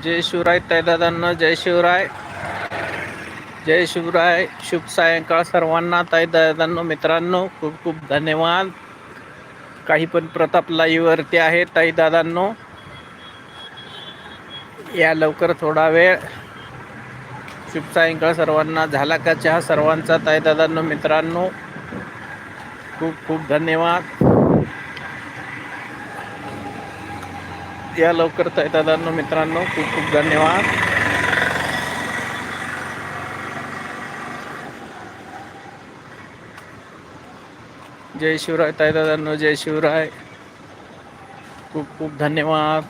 जय शिवराय ताईदादांना जय शिवराय. जय शिवराय शुभ सायंकाळ सर्वांना ताईदादांनो मित्रांनो खूप खूप धन्यवाद. काही पण प्रताप लाईव्हवरती आहे ताईदादांनो या लवकर थोडा वेळ. शुभ सायंकाळ सर्वांना. झाला का चहा? सर्वांचा ताईदादांनो मित्रांनो खूप खूप धन्यवाद. या लवकर तैतादांनो मित्रांनो खूप खूप धन्यवाद. जय शिवराय तायदादांनो जय शिवराय. खूप खूप धन्यवाद.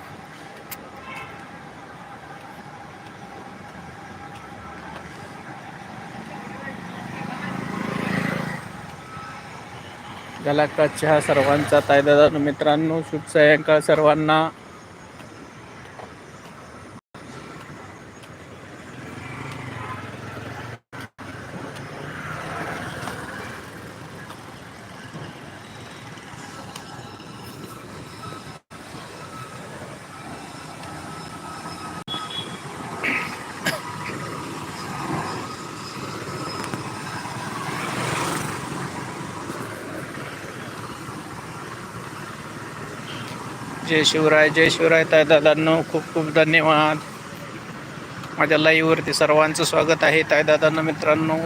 झाला चहा सर्वांचा ताईदादांनो मित्रांनो शुभ सायंकाळ सर्वांना. जय शिवराय जय शिवराय ताईदादांनो खूप खूप धन्यवाद. माझ्या लाईव्हवरती सर्वांचं स्वागत आहे ताईदादांनो मित्रांनो.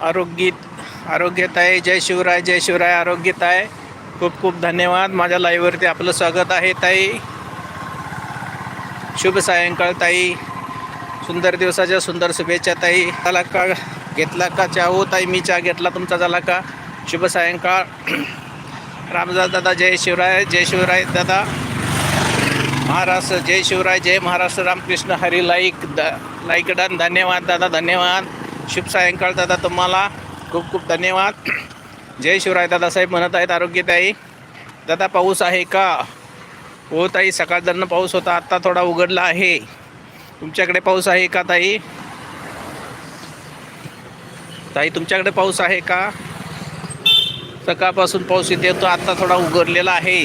आरोग्यीत आरोग्यात आहे जय शिवराय जय शिवराय आरोग्यात आहे खूप खूप धन्यवाद. माझ्या लाईव्हवरती आपलं स्वागत आहे ताई. शुभ सायंकाळ ताई. सुंदर दिवसाच्या सुंदर शुभेच्छा ताई. झाला का? घेतला का? चहा हो ताई मी चहा घेतला तुमचा झाला का? शुभ सायंकाळ. रामदास दादा जय शिवराय जय शिवराय दादा. महाराष्ट्र जय शिवराय जय Maharashtra Ramkrishna Hari like the like done. धन्यवाद दादा धन्यवाद. शुभ सायंकाळ दादा तुम्हाला. खूप खूप धन्यवाद. जय शिवराय दादासाहेब म्हणत आहेत आरोग्यताई. दादा पाऊस आहे का? हो ताई सकाळदरनं पाऊस होता आत्ता थोडा उघडला आहे. तुमच्याकडे पाऊस आहे का ताई? ताई तुमच्याकडे पाऊस आहे का? सकाळपासून पाऊस इथे येतो आत्ता थोडा उघडलेला आहे.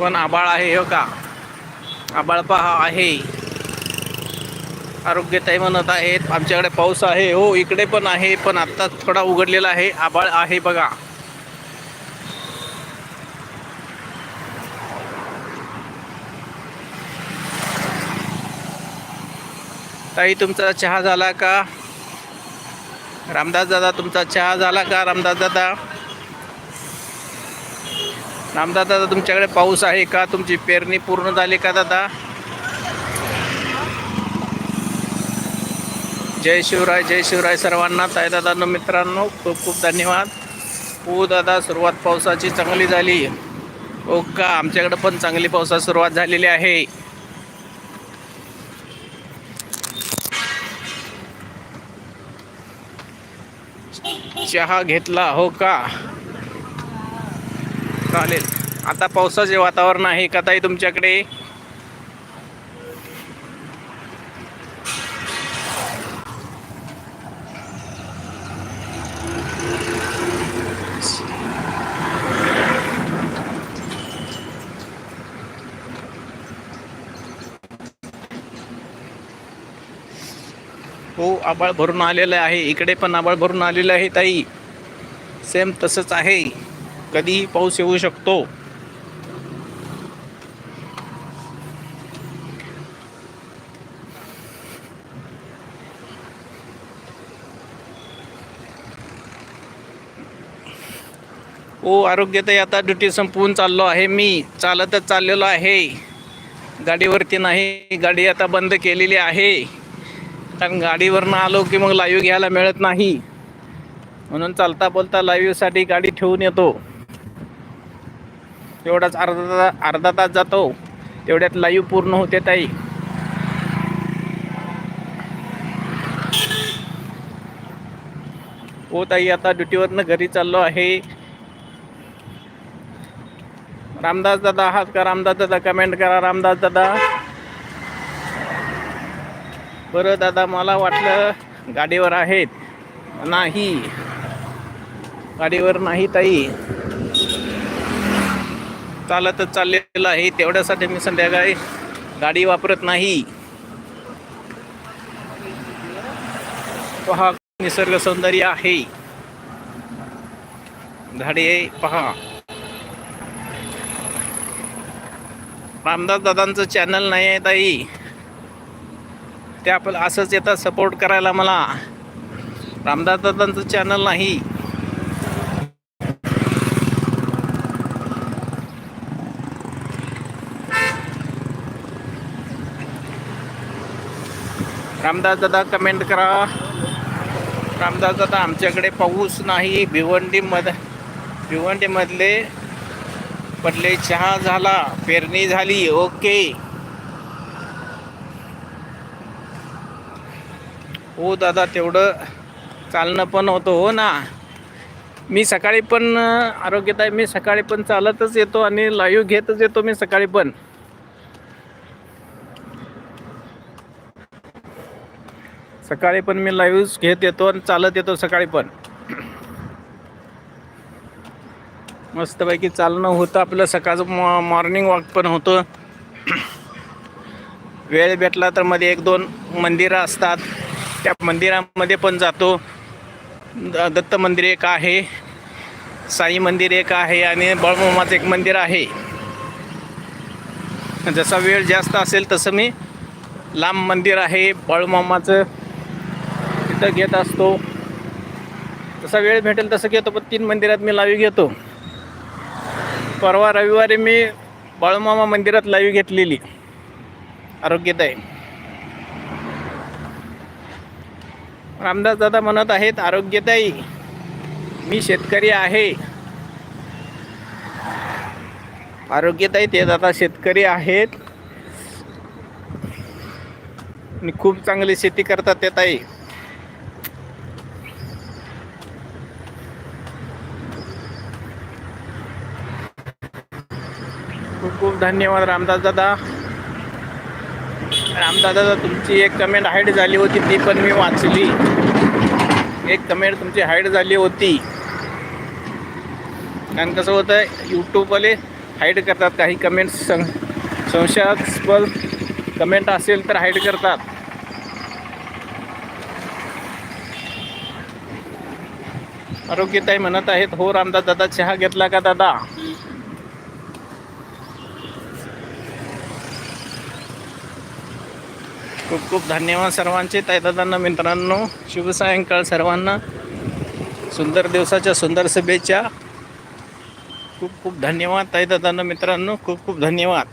पण आबाळ आहे हो का? आबाळ पहा आहे. आरोग्यताई म्हणत आहेत आमच्याकडे पाऊस आहे. हो इकडे पण आहे पण आत्ता थोडा उघडलेला आहे. आबाळ आहे बघा. ताई तुमचा चहा झाला का? रामदास दादा तुमचा चहा झाला का रामदास दादा? रामदास दादा तुमच्याकडे पाऊस आहे का? तुमची पेरणी पूर्ण झाली का दादा? जय शिवराय जय शिवराय सर्वांना. ताई दादांनो मित्रांनो खूप खूप धन्यवाद. हो दादा सुरुवात पावसाची चांगली झाली. हो का? आमच्याकडे पण चांगली पावसाची सुरुवात झालेली आहे. चहा घेतला हो का? चालेल. आता पावसाचे वातावरण आहे का ताई तुमच्याकडे हो आबाळ भरून आलेलं आहे. इकडे पण आबाळ भरून आलेलं आहे ताई. सेम तसंच आहे. कधीही पाऊस येऊ शकतो. हो आरोग्यताई आता ड्युटी संपवून चाललो आहे मी. चालतच चाललेलो आहे. गाडीवरती नाही. गाडी आता बंद केलेली आहे. कारण गाडीवरनं आलो की मग लाईव्ह घ्यायला मिळत नाही. म्हणून चालता बोलता लाईव्हसाठी गाडी ठेवून येतो. तेवढाच अर्धा तास अर्धा तास जातो. तेवढ्यात लाईव्ह पूर्ण होते ताई. हो ताई आता ड्युटीवरनं घरी चाललो आहे. रामदास दादा आहात का रामदास दादा कमेंट करा रामदास दादा. बरं दादा मला वाटलं गाडीवर आहेत. नाही. गाडीवर नाही ताई. चालतच चाललेलं आहे. तेवढ्यासाठी मी संध्याकाळी गाडी वापरत नाही. पहा निसर्ग सौंदर्य आहे. झाडे पहा. रामदास दादांचं चॅनल नाही आहे ताई. ते आपण असंच येतात सपोर्ट करायला मला. रामदास चॅनल नाही. रामदास दादा कमेंट करा. रामदास दादा आमच्याकडे पाऊस नाही. भिवंडीमध्ये भिवंडीमधले पडले चहा झाला. पेरणी झाली. ओके हो दादा तेवढं चालणं पण होतं हो ना. मी सकाळी पण आरोग्यात मी सकाळी पण चालतच येतो आणि लाईव्ह घेतच येतो मी सकाळी पण. सकाळी पण मी लाईव्ह घेत येतो आणि चालत येतो सकाळी पण. मस्तपैकी चालणं होतं आपलं सकाळचं मॉ मॉर्निंग वॉक पण होतं. वेळ भेटला तर मध्ये एक दोन मंदिरं असतात. त्या मंदिरामध्ये पण जातो. द दत्त मंदिर एक आहे. साई मंदिर एक आहे आणि बळमामाचं एक मंदिर आहे. जसा वेळ जास्त असेल तसं मी लांब मंदिर आहे बळमामाचं तिथं घेत असतो. जसा वेळ भेटेल तसं घेतो पण तीन मंदिरात मी लावी घेतो. परवा रविवारी मी बाळूमामा मंदिरात लावी घेतलेली. आरोग्यदायी. रामदास दादा म्हणत आहेत आरोग्यदायी. मी शेतकरी आहे. आरोग्यदायी ते दादा शेतकरी आहेत. आणि खूप चांगली शेती करतात ते ताई. खूप खूप धन्यवाद रामदास दादा. रामदादा तुमची एक कमेंट हाईड झाली होती ती पण मी वाचली. एक कमेंट तुमची हाईड झाली होती. कारण कसं होतं यूट्यूबवाले हाईड करतात काही कमेंट्स सं संशयास्पद कमेंट असेल तर हाईड करतात. आरोग्यताई म्हणत आहेत हो रामदास दादा चहा घेतला का दादा? खूप खूप धन्यवाद सर्वांचे. ताईदादांना मित्रांनो शुभ सायंकाळ सर्वांना. सुंदर दिवसाच्या सुंदर सभेच्या खूप खूप धन्यवाद ताईदादांना मित्रांनो. खूप खूप धन्यवाद.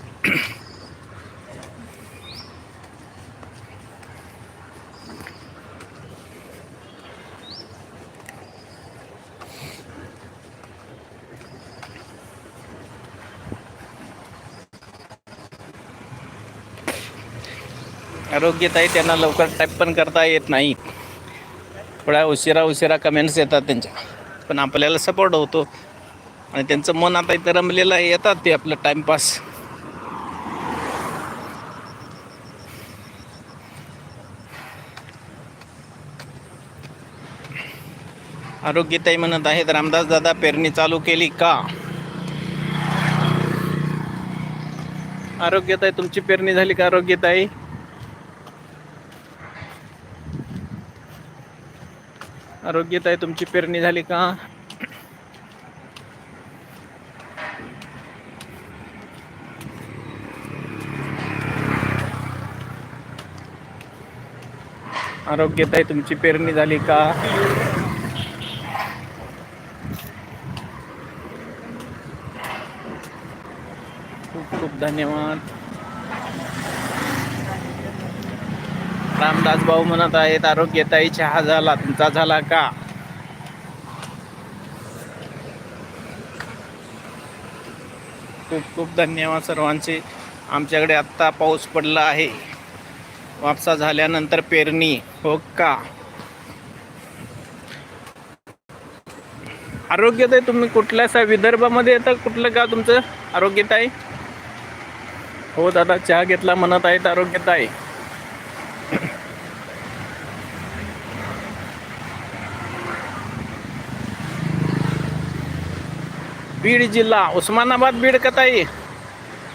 आरोग्यताई त्यांना लवकर टाईप पण करता येत नाही. थोड्या उशिरा उशिरा कमेंट्स येतात त्यांच्या. पण आपल्याला सपोर्ट होतो. आणि त्यांचं मन आता इथं रमलेलं आहे. येतात ते आपलं टाईमपास आरोग्यताई म्हणत आहेत. रामदास दादा पेरणी चालू केली का? आरोग्यताई तुमची पेरणी झाली का? आरोग्यताई? आरोग्यताई तुमची पेरणी झाली का? आरोग्यताई तुमची पेरणी झाली का? खूप खूप धन्यवाद. रामदास भाऊ म्हणत आहेत आरोग्यताई चहा झाला तुमचा झाला का? खूप खूप धन्यवाद सर्वांचे. आमच्याकडे आत्ता पाऊस पडला आहे. वापसा झाल्यानंतर पेरणी हो का? आरोग्यताई तुम्ही कुठल्या सा विदर्भामध्ये येतं? कुठलं गाव तुमचं? आरोग्यताई हो दादा चहा घेतला म्हणत आहेत आरोग्यताई बीड जिल्हा उस्मानाबाद बीड का ताई?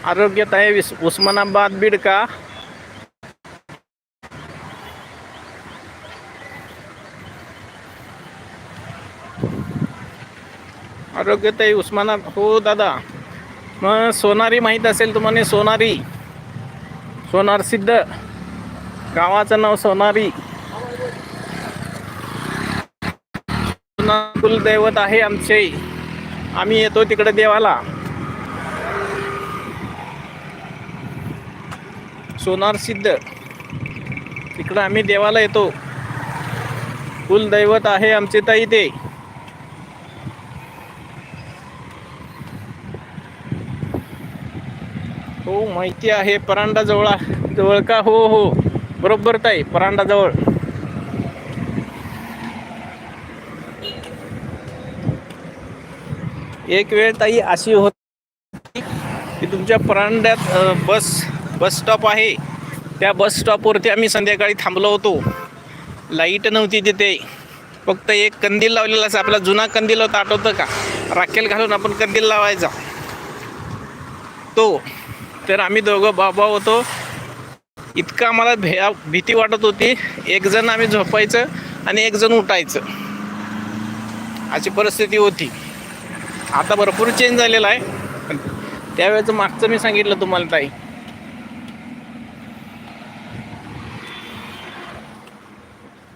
आरोग्यात विस- उस्मानाबाद बीड का? आरोग्यताई आहे उस्माना हो दादा. मग सोनारी माहीत असेल तुम्हाला सोनारी. सोनार सिद्ध. गावाचं नाव सोनारी कुलदैवत आहे आमचे. आम्ही येतो तिकडे देवाला. सोनार सिद्ध. तिकडं आम्ही देवाला येतो. कुलदैवत आहे आमचे ताई ते. हो माहिती आहे परांडा जवळ जवळ का? हो हो. बरोबर ताई परांडा एक वेळ ताई अशी होती की तुमच्या परांड्यात बस बस स्टॉप आहे. त्या बस स्टॉपवरती आम्ही संध्याकाळी थांबलो होतो. लाइट नव्हती तिथे. फक्त एक कंदील लावलेलाच आपला जुना कंदील होता. आठवतं का? राखेल घालून आपण कंदील लावायचा. तो. तर आम्ही दोघं बाबा होतो. इतका आम्हाला भे भीती वाटत होती. एक जण आम्ही झोपायचं आणि एक जण उठायचं. अशी परिस्थिती होती. आता भरपूर चेंज झालेला आहे. पण त्यावेळेचं मागचं मी सांगितलं तुम्हाला ताई.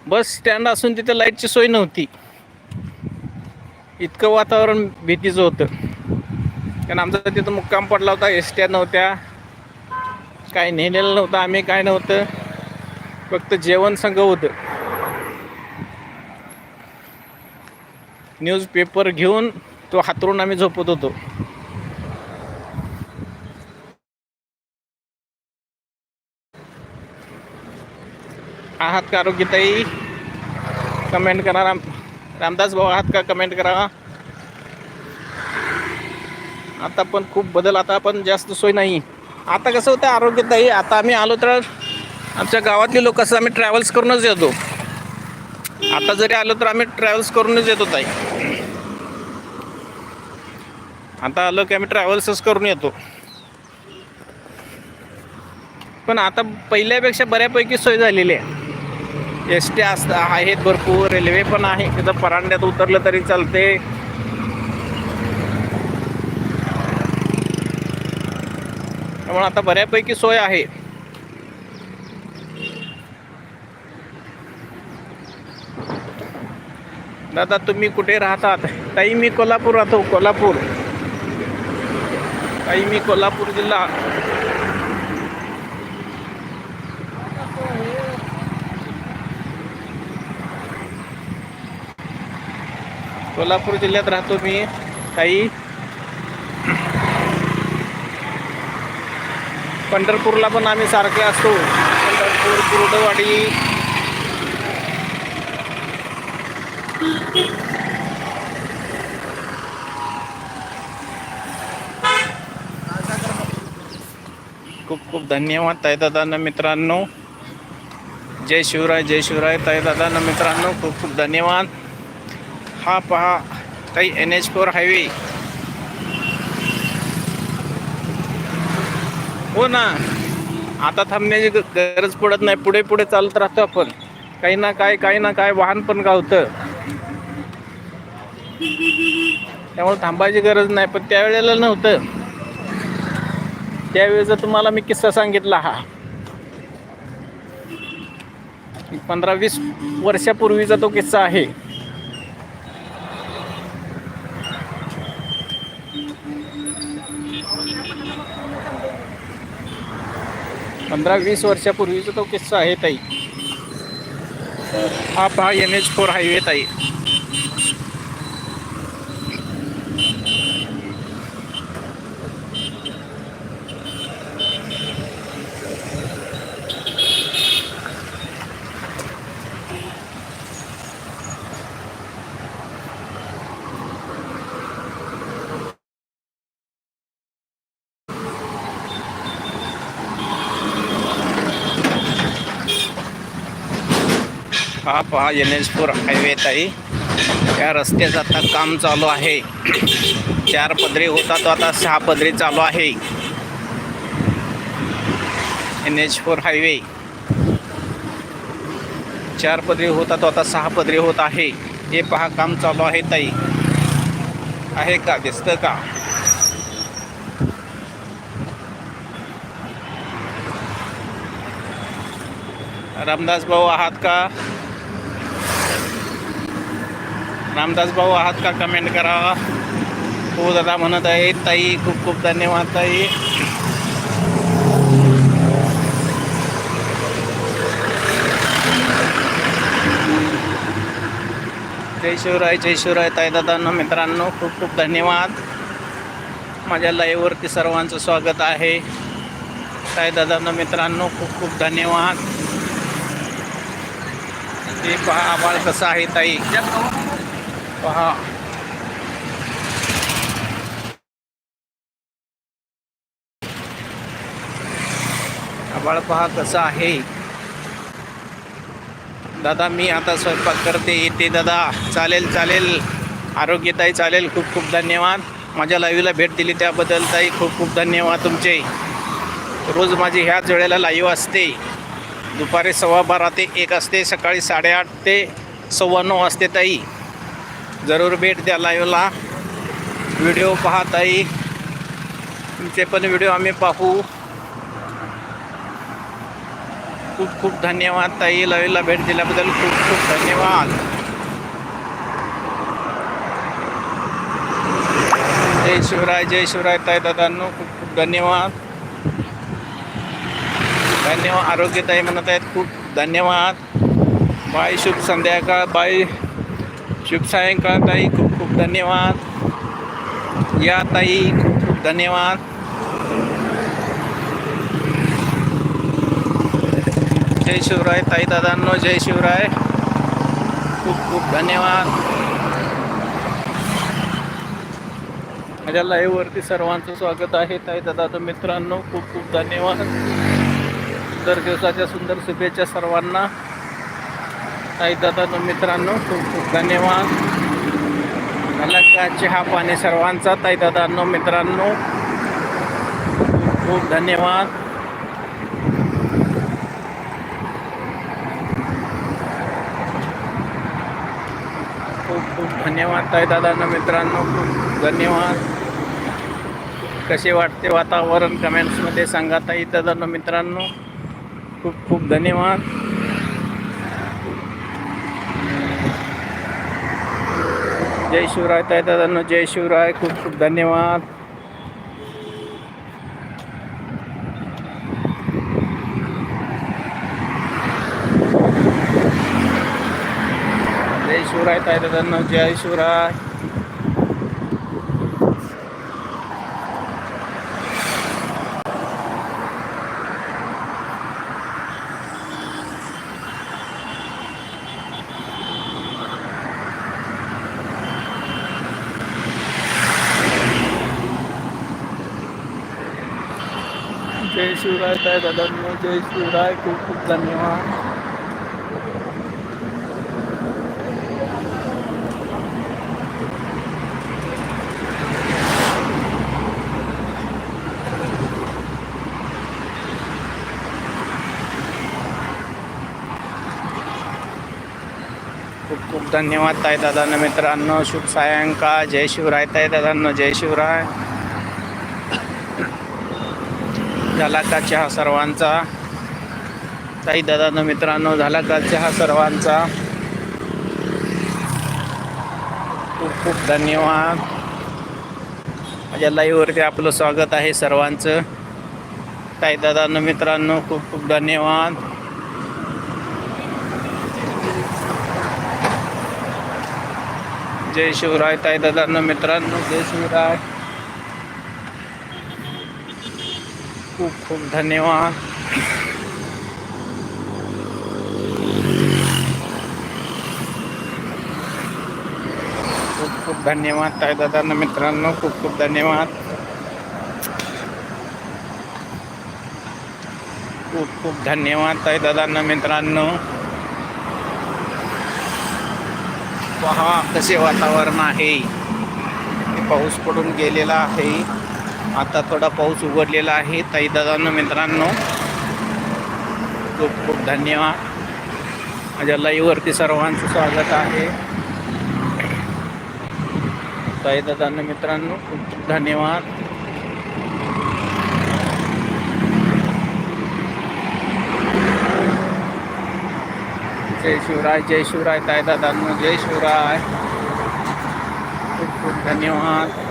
बस स्टँड असून तिथे लाईटची सोय नव्हती. इतकं वातावरण भीतीचं होतं. कारण आमचा तिथं मुक्काम पडला होता एस ट्या नव्हत्या. काय नेलेलं नव्हतं आम्ही काय नव्हतं. फक्त जेवण संघ होतं. न्यूजपेपर घेऊन तो हातरून आम्ही झोपत होतो. आहात का आरोग्यताई? कमेंट करा राम रामदास भाऊ आहात का कमेंट करा? आता पण खूप बदल आता पण जास्त सोय नाही. आता कसं होतं आरोग्यताई आता आम्ही आलो तर आमच्या गावातले लोक कसं आम्ही ट्रॅव्हल्स करूनच येतो. आता जरी आलो तर आम्ही ट्रॅव्हल्स करूनच येतो ताई. आता आलं की आम्ही ट्रॅव्हल्सच करून येतो. पण आता पहिल्यापेक्षा बऱ्यापैकी सोय झालेली आहे. एस टी असता आहेत भरपूर रेल्वे पण आहे. तिथं परांड्यात उतरलं तरी चालते. त्यामुळे आता बऱ्यापैकी सोय आहे. दादा तुम्ही कुठे राहतात? ताई मी कोल्हापूर राहतो कोल्हापूर. काही मी कोल्हापूर जिल्हा. कोल्हापूर जिल्ह्यात राहतो मी काही. पंढरपूरला पण आम्ही सारखे असतो. पंढरपूर कुर्डवाडी. खूप धन्यवाद ताईदादांना मित्रांनो. जय शिवराय जय शिवराय. ताई दादा मित्रांनो खूप खूप धन्यवाद. हा पहा ताई एन एच फोर हायवे हो ना. आता थांबण्याची ग- गरज पडत नाही. पुढे पुढे चालत राहतो आपण. काही ना काय काही ना काय वाहन पण गावतं. त्यामुळे थांबायची गरज नाही पण त्यावेळेला नव्हतं. त्यावेळेचा तुम्हाला मी किस्सा सांगितला हा. पंधरा वीस वर्षापूर्वीचा तो किस्सा आहे. पंधरा वीस वर्षापूर्वीचा तो किस्सा आहे ताई. हा पहा एन एच फोर हायवे ताई. हा पहा एन एच फोर हायवे ताई. या रस्त्याचं आता काम चालू आहे. चार पदरी होता तो आता सहा पदरी चालू आहे. एन एच फोर हायवे चार पदरी होता तो आता सहा पदरी होत आहे. हे पहा काम चालू आहे ताई. आहे का? दिसतं का? रामदास भाऊ आहात का? रामदास भाऊ आहात का कमेंट करा. हो दादा म्हणत आहे ताई खूप खूप धन्यवाद ताई. जय शिवराय जय शिवराय ताई दादांना मित्रांनो खूप खूप धन्यवाद. माझ्या लाईव्हवरती सर्वांचं स्वागत आहे. ताई दादांना मित्रांनो खूप खूप धन्यवाद. ते पहा आभाळ कसं आहे ताई. पहा. आभाळ पहा कसं आहे. दादा मी आता स्वयंपाक करते येते दादा. चालेल चालेल. आरोग्यताई चालेल. खूप खूप धन्यवाद. माझ्या लाईव्हला भेट दिली त्याबद्दल ताई. खूप खूप धन्यवाद तुमचे. रोज माझी ह्याच वेळेला लाईव्ह असते. दुपारी सव्वा बारा ते एक असते. सकाळी साडेआठ ते सव्वा नऊ असते ताई. जरूर भेट द्या लाईव्हला व्हिडिओ पाहताई ताई तुमचे पण व्हिडिओ आम्ही पाहू. खूप खूप धन्यवाद ताई. लवीला भेट दिल्याबद्दल खूप खूप धन्यवाद. जय शिवराय जय शिवराय ताई दादांनो खूप खूप धन्यवाद. धन्यवाद आरोग्यताई म्हणत आहेत खूप धन्यवाद. बाय शुभ संध्याकाळ बाय. शुभ सायंकाळ ताई. खूप खूप धन्यवाद. या ताई खूप खूप धन्यवाद. जय शिवराय ताई दादांनो जय शिवराय. खूप खूप धन्यवाद. माझ्या लाईव्हवरती सर्वांचं स्वागत आहे ताई दादा मित्रांनो. खूप खूप धन्यवाद. सुंदर दिवसाच्या सुंदर शुभेच्छा सर्वांना. ताई दादा मित्रांनो खूप खूप धन्यवाद. मला का चहा पाणी सर्वांचा. ताई दादांनो मित्रांनो खूप खूप धन्यवाद. खूप खूप धन्यवाद ताई दादांना मित्रांनो खूप धन्यवाद. कसे वाटते वातावरण? कमेंट्समध्ये सांगा ताई दादांना मित्रांनो. खूप खूप धन्यवाद. जय शिवराय ताय दादांनो जय शिवराय. खूप खूप धन्यवाद. जय शिवराय ताय दादांनो जय शिवराय. ताई दादांनो जय शिवराय खूप खूप धन्यवाद खूप खूप धन्यवाद ताई दादांना मित्रांनो शुभ सायंकाळ जय शिवराय। ताई दादांनो जय शिवराय। झाला का चहा सर्वांचा? ताई दादांनो मित्रांनो झाला का चहा सर्वांचा? खूप खूप धन्यवाद. माझ्या लाईव्हवरती आपलं स्वागत आहे सर्वांचं. ताई दादांनो मित्रांनो खूप खूप धन्यवाद. जय शिवराय ताई दादांनो मित्रांनो जय शिवराय. खूप खूप धन्यवाद. खूप खूप धन्यवाद ताई दादांना मित्रांनो खूप खूप धन्यवाद. खूप खूप धन्यवाद ताई दादांना मित्रांनो. पहा कसे वातावरण आहे. पाऊस पडून गेलेला आहे. आता थोडा पाऊस उघडलेला आहे. ताई दादांनो मित्रांनो खूप खूप धन्यवाद. माझ्या लाईव्हवरती सर्वांचं स्वागत आहे. ताई दादांनो मित्रांनो खूप खूप धन्यवाद. जय शिवराय जय शिवराय ताई दादांनो जय शिवराय. खूप खूप धन्यवाद.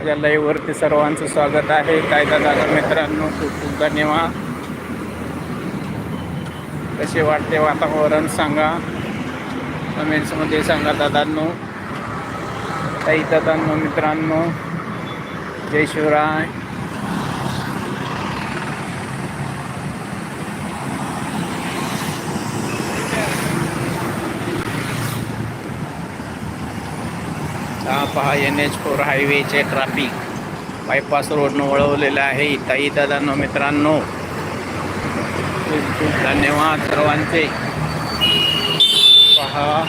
माझ्या लाईव्हवरती सर्वांचं स्वागत आहे. कायदा दादा मित्रांनो खूप खूप धन्यवाद. कसे वाटते वातावरण सांगा. कमेंट्समध्ये सांगा दादांनो. ताई दादांनो मित्रांनो. जय शिवराय. पहा एन एच फोर हायवेचे ट्रॅफिक बायपास रोडनं वळवलेलं आहे. ताई दादांनो मित्रांनो खूप खूप धन्यवाद सर्वांचे. पहा.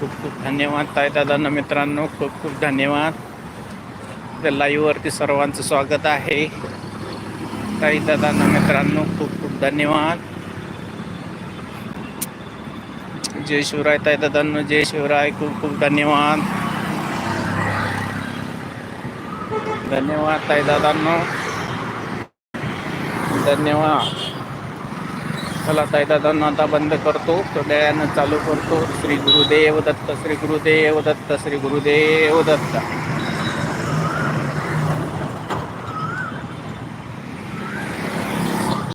खूप खूप धन्यवाद ताई दादांना मित्रांनो खूप खूप धन्यवाद. आपल्या लाईव्हवरती सर्वांचं स्वागत आहे. ताई दादांना मित्रांनो खूप खूप धन्यवाद. जय शिवराय ताई दादांनो जय शिवराय खूप खूप धन्यवाद. धन्यवाद ताई दादांनो. धन्यवाद. चला ताई दादांना आता बंद करतो. थोड्या चालू करतो. श्री गुरुदेव दत्त श्री गुरुदेव दत्त श्री गुरुदेव दत्त